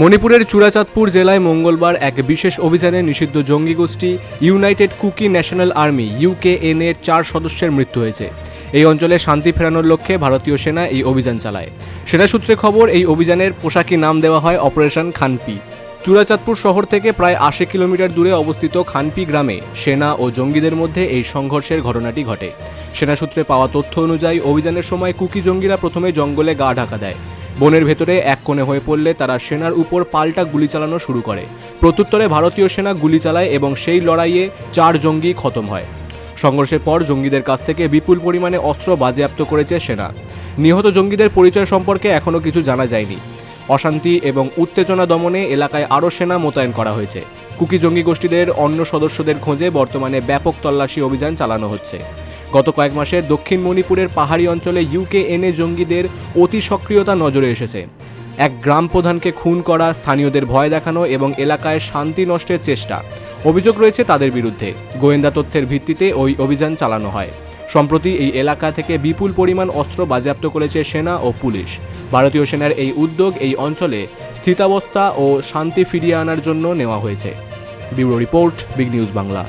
মণিপুরের চূড়াচাঁদপুর জেলায় মঙ্গলবার এক বিশেষ অভিযানে নিষিদ্ধ জঙ্গি গোষ্ঠী United Kuki National Army, UKN এর চার সদস্যের মৃত্যু হয়েছে। এই অঞ্চলে শান্তি ফেরানোর লক্ষ্যে ভারতীয় সেনা এই অভিযান চালায়। সেনা সূত্রে খবর, এই অভিযানের পোশাকি নাম দেওয়া হয় অপারেশন খানপি। চূড়াচাঁদপুর শহর থেকে প্রায় আশি কিলোমিটার দূরে অবস্থিত খানপি গ্রামে সেনা ও জঙ্গিদের মধ্যে এই সংঘর্ষের ঘটনাটি ঘটে। সেনা সূত্রে পাওয়া তথ্য অনুযায়ী, অভিযানের সময় কুকি জঙ্গিরা প্রথমে জঙ্গলে গা ঢাকা দেয়। বনের ভেতরে এক কোণে হয়ে পড়লে তারা সেনার উপর পাল্টা গুলি চালানো শুরু করে। প্রত্যুত্তরে ভারতীয় সেনা গুলি চালায় এবং সেই লড়াইয়ে চার জঙ্গি খতম হয়। সংঘর্ষের পর জঙ্গিদের কাছ থেকে বিপুল পরিমাণে অস্ত্র বাজেয়াপ্ত করেছে সেনা। নিহত জঙ্গিদের পরিচয় সম্পর্কে এখনও কিছু জানা যায়নি। অশান্তি এবং উত্তেজনা দমনে এলাকায় আরও সেনা মোতায়েন করা হয়েছে। কুকি জঙ্গি গোষ্ঠীদের অন্য সদস্যদের খোঁজে বর্তমানে ব্যাপক তল্লাশি অভিযান চালানো হচ্ছে। গত কয়েক মাসে দক্ষিণ মণিপুরের পাহাড়ি অঞ্চলে ইউকেএনএ জঙ্গিদের অতি সক্রিয়তা নজরে এসেছে। এক গ্রাম প্রধানকে খুন করা, স্থানীয়দের ভয় দেখানো এবং এলাকায় শান্তি নষ্টের চেষ্টা। অভিযোগ রয়েছে তাদের বিরুদ্ধে। গোয়েন্দা তথ্যের ভিত্তিতে ওই অভিযান চালানো হয়। সম্প্রতি এই এলাকা থেকে বিপুল পরিমাণ অস্ত্র বাজেয়াপ্ত করেছে সেনা ও পুলিশ। ভারতীয় সেনার এই উদ্যোগ এই অঞ্চলে স্থিতাবস্থা ও শান্তি ফিরিয়ে আনার জন্য নেওয়া হয়েছে। Bureau report, big news Bangla.